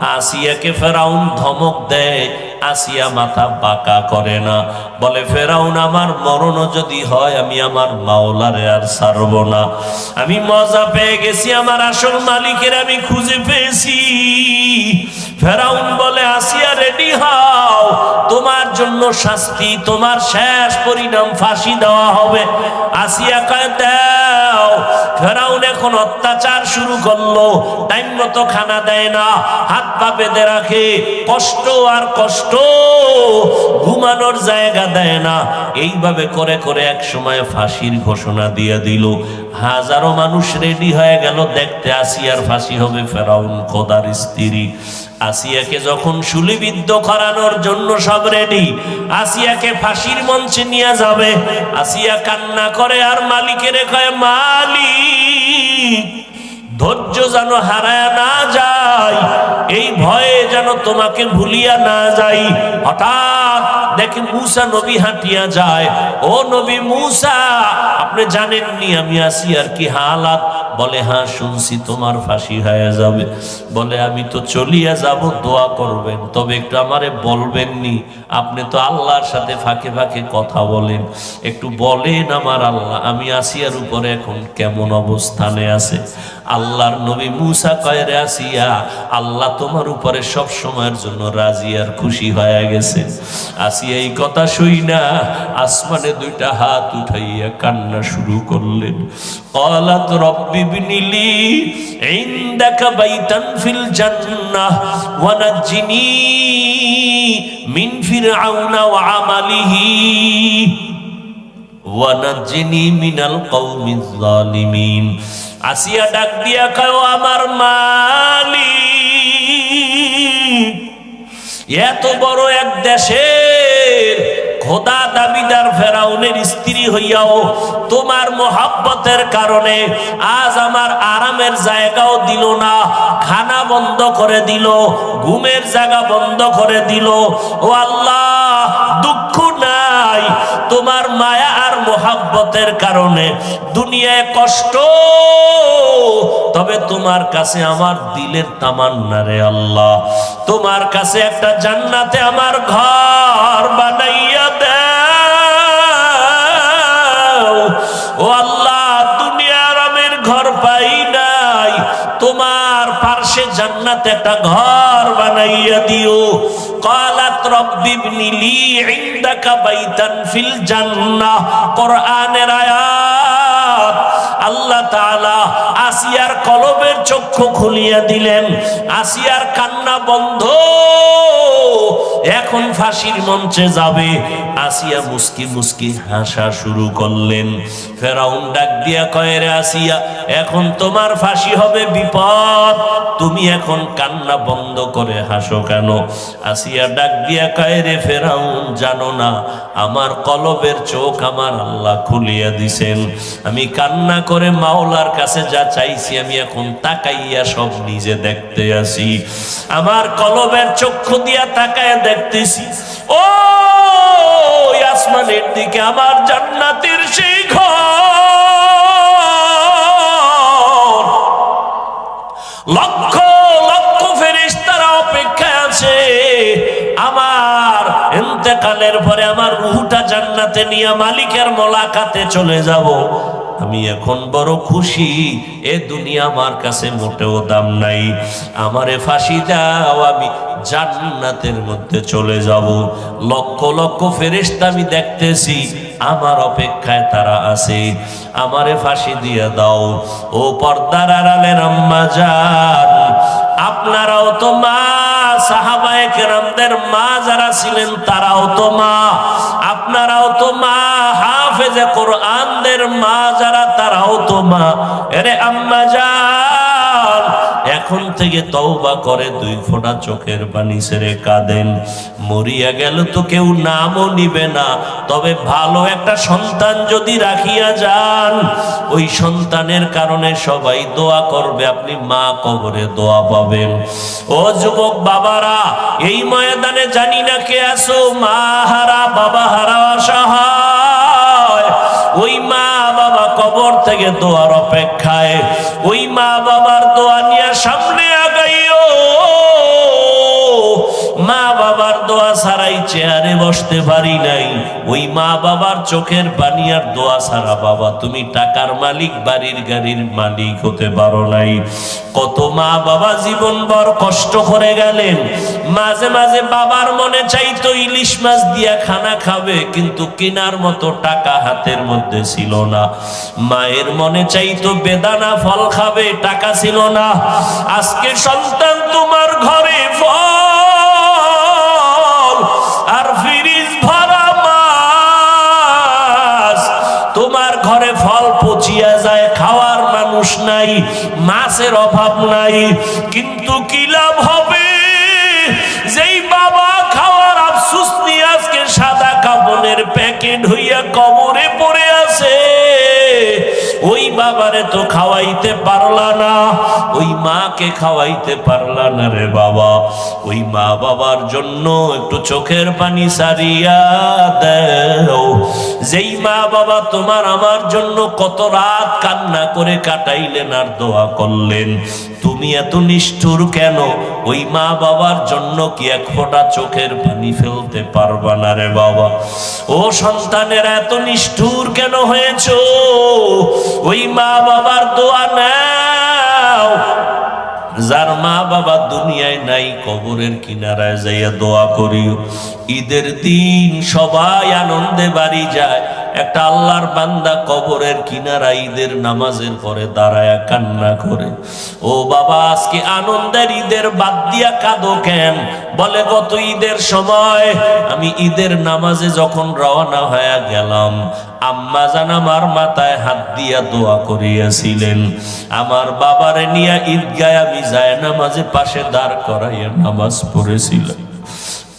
আসিয়াকে ফেরাউন ধমক দেয়, আসিয়া মাথা বাঁকা করে না। বলে, ফেরাউন, আমার মরণও যদি হয়, আমি আমার মাওলারে আর ছাড়ব না। আমি মজা পেয়ে গেছি, আমার আসল মালিকের আমি খুঁজে পেয়েছি। ফেরাউন বলে, আসিয়া রেডি হও, তোমার জন্য শাস্তি, তোমার শেষ পরিণাম ফাঁসি দেওয়া হবে। আসিয়া কয়, দাও ফেরাউন এখন অত্যাচার শুরু করল। টাইম মতো খানা দেয় না, হাত পা বেঁধে রাখে, কষ্ট আর কষ্ট ঘুমানোর জায়গা দেয় না। এইভাবে করে করে এক সময় ফাঁসির ঘোষণা দিয়ে দিল। হাজারো মানুষ রেডি হয়ে গেল, দেখতে আসিয়ার ফাঁসি হবে ফেরাউন খোদার স্ত্রী। আসিয়াকে যখন শুলিবিদ্ধ করানোর জন্য সব রেডি আসিয়াকে ফাঁসির মঞ্চে নিয়ে যাবে। আসিয়া কান্না করে আর মালিকের কয়, মালিক! ধৈর্য যেন হারায় না যায়, এই ভয়ে যেন তোমাকে ভুলিয়া না যাই। হঠাৎ দেখি মূসা নবী হাঁটিয়া যায়। ও নবী মূসা, আপনি জানেননি আমি আসি আর কি হালাত? বলে হ্যাঁ শুনছি তোমার ফাঁসি হয়ে যাবে। বলে, আমি তো চলিয়া যাব, দোয়া করবেন। তবে একটু আমারে বলবেন নি আপনি তো আল্লাহর সাথে ফাঁকে ফাঁকে কথা বলেন। একটু বলেন আমার আল্লাহ, আমি আসিয়ার উপরে এখন কেমন অবস্থানে আছে? আল্লাহর নবী মুসা কয়রে আসিয়া, আল্লাহ তোমার উপরে সব সময়ের জন্য রাজি আর খুশি হয়ে গেছে। আসিয়া এই কথা শুই না, আসমানে দুইটা হাত উঠাইয়া কান্না শুরু করলেন। কলাত রব্বি ابن لي عندك بيتا في الجنة ونجني من فرعون وعمله ونجني من القوم الظالمين আসিয়া ডাক দিয়া কয় "ও আমার মালিক এত বড় এক দেশের খোদা দাবিদার ফেরাউনের স্ত্রী হইয়াও তোমার মোহাব্বতের কারণে আজ আমার আরামের জায়গাও দিল না, খানা বন্ধ করে দিল, ঘুমের জায়গা বন্ধ করে দিল। ও আল্লাহ, দুঃখ নাই তোমার মায়া আর মোহাব্বতের কারণে। দুনিয়ায় কষ্ট, তবে তোমার কাছে আমার দিলের তামান্না রে আল্লাহ। তোমার কাছে একটা জান্নাতে আমার ঘর জান্নাতে একটা ঘর বানাইয়া দিও قالت رب ابن لي عندك بيتا في الجنة কোরআনের আয়াত আল্লাহ তাআলা আসিয়ার কলবের চক্ষু খুলিয়া দিলেন আসিয়ার কান্না বন্ধ এখন ফাঁসির মঞ্চে যাবে। আসিয়া মুস্কি মুস্কি হাসা শুরু করলেন। ফেরাউন ডাক দিয়া কয়েরে আসিয়া, এখন তোমার ফাঁসি হবে বিপদ। তুমি এখন কান্না বন্ধ করে হাসো কেন? আসিয়া ডাক দিয়া কয়েরে ফেরাউন, জানো না, আমার কলবের চোখ আমার আল্লাহ খুলিয়া দিছেন। আমি কান্না করে মাওলার কাছে যা চাইছি, আমি এখন তাকাইয়া সব নিজে দেখতে আসি। আমার কলবের চক্ষু দিয়া তাকায় দেখতেছি। ও আসমানের দিকে আমার জান্নাতের সেই ঘর। লক্ষ লক্ষ ফেরেশতারা অপেক্ষায় আছে। আমার ইন্তেকালের পরে আমার রুহুটা জান্নাতে নিয়ে মালিকের মোলাকাতে চলে যাব। আমি এখন বড় খুশি, এ দুনিয়া আমার কাছে মোটেও দাম নাই। আমারে ফাঁসি দাও, আমি জান্নাতের মধ্যে চলে যাব। লক্ষ লক্ষ ফেরেশতা আমি দেখতেছি, আমার অপেক্ষায় তারা আছে। আমারে ফাঁসি দিয়ে দাও। ও পর্দার আড়ালের আম্মা যান। আপনারাও তো মা, সাহাবায়ে কেরামদের মা যারা ছিলেন, তারাও তো মা। আপনারাও তো মা, হাফেজে কোরআনদের মা যারা, তারাও তো মা। এরে আম্মা যান এখন থেকে তওবা করে, দুই ফোঁটা চোখের পানি ছেড়ে কাঁদেন। মরিয়া গেল তো কেউ নামও নিবে না। তবে ভালো একটা সন্তান যদি রাখিয়া যান, ওই সন্তানের কারণে সবাই দোয়া করবে, আপনি মা কবরে দোয়া পাবেন। ও যুবক বাবারা, এই ময়দানে জানি না কে আসো মা হারা, বাবা হারা অসহায়। ওই মা বাবা কবর থেকে দোয়ার অপেক্ষায়, ওই মা বাবার চেয়ারে বসতে পারি নাই। ওই মা বাবার চোখের পানি আর দোয়া ছাড়া বাবা, তুমি টাকার মালিক, বাড়ির গাড়ির মালিক হতে পারো নাই। কত মা বাবা জীবনভর কষ্ট করে গেলেন। মাঝে মাঝে বাবার মনে চাইতো ইলিশ মাছ দিয়া খানা খাবে, কিন্তু কেনার মতো টাকা হাতের মধ্যে ছিল না। মায়ের মনে চাইতো বেদানা ফল খাবে, টাকা ছিল না। আজকে সন্তান তোমার ঘরে মাছের অভাব নাই, কিন্তু কি লাভ হবে? যেই বাবা খাওয়ার আফসুস নিয়ে আজকে সাদা কাপনের প্যাকেট হইয়া কবরে পড়ে আছে, ওই বাবারে তো খাওয়াইতে পারলা না, ওই মাকে খাওয়াইতে পারলা না রে বাবা। ওই মা বাবার জন্য একটু চোখের পানি সারিয়া দেও। যেই মা বাবা তোমার আমার জন্য কত রাত কান্না করে কাটাইলেন আর দোয়া করলেন। তুমি এত নিষ্ঠুর কেন? ওই মা বাবার জন্য কি এক ফোঁটা চোখের পানি ফেলতে পারবা না রে বাবা? ও সন্তানের, এত নিষ্ঠুর কেন হয়েছ? ওই মা বাবার দোয়া নাও। যার মা বাবা দুনিয়ায় নাই, কবরের কিনারায় যাইয়া দোয়া করিও। ঈদের দিন সবাই আনন্দে বাড়ি যায়। একটা আল্লাহর বান্দা কবরের কিনারা ঈদের নামাজের পরে দাঁড়ায় কান্না করে। ও বাবা, আজকে আনন্দের ঈদের বাদ দিয়া কাঁদো কেন? বলে গত ঈদের সময় আমি ঈদের নামাজে যখন রওনা হয়ে গেলাম, আম্মা জান আমার মাথায় হাত দিয়া দোয়া করিয়াছিলেন। আমার বাবারে নিয়ে ঈদগায় আমি যায় নামাজে পাশে দাঁড় করাইয়া নামাজ পড়েছিলাম।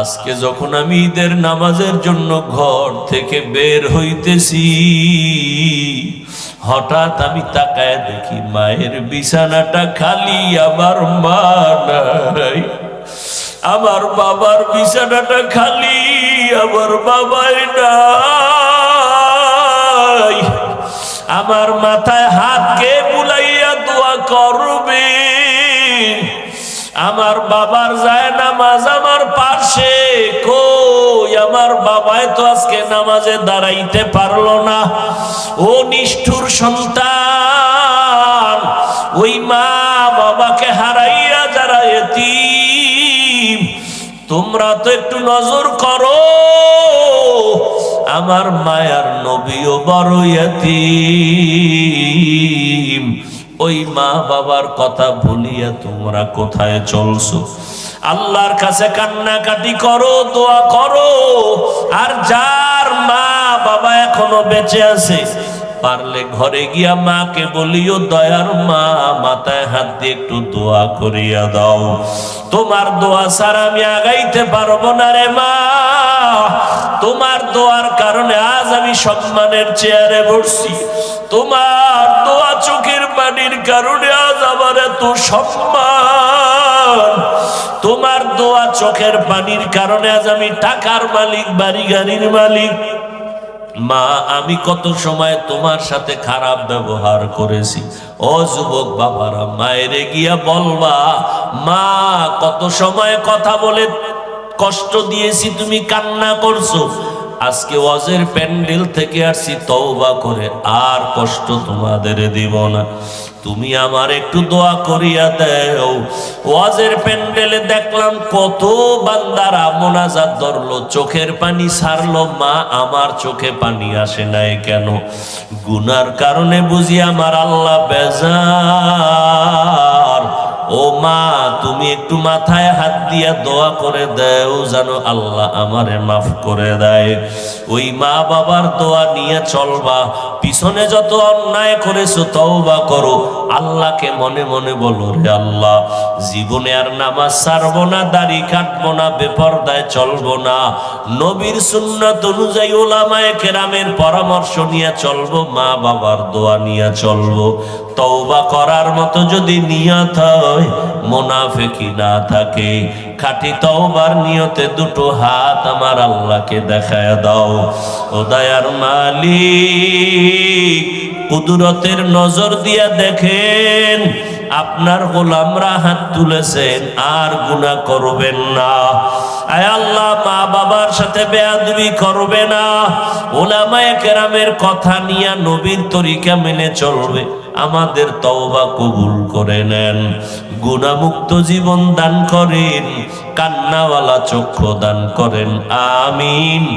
আজকে যখন আমি ঈদের নামাজের জন্য ঘর থেকে বের হইতেছি, হঠাৎ আমি তাকায় দেখি মায়ের বিছানাটা খালি, আমার মা আমার বাবার বিছানাটা খালি, আমার বাবাই নাই। আমার মাথায় হাতকে বুলাইয়া আমার বাবার যায় নামাজ আমার পাশে। কই আমার বাবাই তো আজকে নামাজে দাঁড়াইতে পারল না। ও নিষ্ঠুর সন্তান, ওই মা বাবাকে হারাইয়া যারা এতিম, তোমরা তো একটু নজর করো। আমার মায়ার নবীও বড় এতিম। ওই মা বাবার কথা ভুলিয়া তোমরা কোথায় চলছো? আল্লাহর কাছে কান্নাকাটি করো, দোয়া করো। আর যার মা বাবা এখনও বেঁচে আছে, পারলে ঘরে গিয়া মাকে বলিও, দয়ার মা, মাথায় হাত দিয়ে একটু দোয়া করিয়া দাও। তোমার দোয়া ছাড়া আমি আগাইতে পারব না রে মা। তোমার দোয়ার কারণে আজ আমি সম্মানের চেয়ারে বসছি। তোমার পানির কারণে আজ আমার এত সম্মান। তোমার দোয়া চোখের পানির কারণে আজ আমি টাকার মালিক বাড়ি গাড়ির মালিক। মা, আমি কত সময় তোমার সাথে খারাপ ব্যবহার করেছি। ও যুবক বাবারা, মায়েরে গিয়া বলবা, মা, কত সময় কথা বলে কষ্ট দিয়েছি, তুমি কান্না করছ। আজকে ওয়াজের প্যান্ডেল থেকে আসছি, তওবা করে আর কষ্ট তোমাদের দিব না। তুমি আমার একটু দোয়া করিয়া দেও। ওয়াজের প্যান্ডেলে দেখলাম কত বান্দারা মোনাজাত ধরলো, চোখের পানি সারলো। মা, আমার চোখে পানি আসে নাই কেন? গুনার কারণে বুঝি আমার আল্লাহ বেজার। ও মা, তুমি একটু মাথায় হাত দিয়া দোয়া করে দেও জানো আল্লাহ আমারে মাফ করে দেয়। ওই মা বাবার দোয়া নিয়ে চলবা, পিছনে যত অন্যায় করেছ তওবা করো, আল্লাহকে মনে মনে বলো রে আল্লাহ, জীবনে আর নামাজ ছাড়বো না, দাড়ি কাটবো না, বেপরদায় চলবো না। নবীর সুন্নাত অনুযায়ী ওলামায়ে কেরামের পরামর্শ নিয়ে চলবো, মা বাবার দোয়া নিয়ে চলবো। তওবা করার মতো যদি নিয়ত হয় মোনাফেকি না থাকে। খাটি তওবার নিয়তে দুটো হাত আমার আল্লাহকে দেখায় দাও। ও দয়ার মালিক, কুদরতের নজর দিয়া দেখেন, আপনার গোলামরা হাত তুলেছেন, আর গুনাহ করবেন না। আয় আল্লাহ মা বাবার সাথে বেয়াদবি করবে না। ওলামায়ে কেরামের কথা নিয়ে নবীর তরিকা মেনে চলবে। আমাদের তওবা কবুল করে নেন। গুণামুক্ত জীবন দান করেন কান্নাওয়ালা চক্ষু দান করেন। আমিন।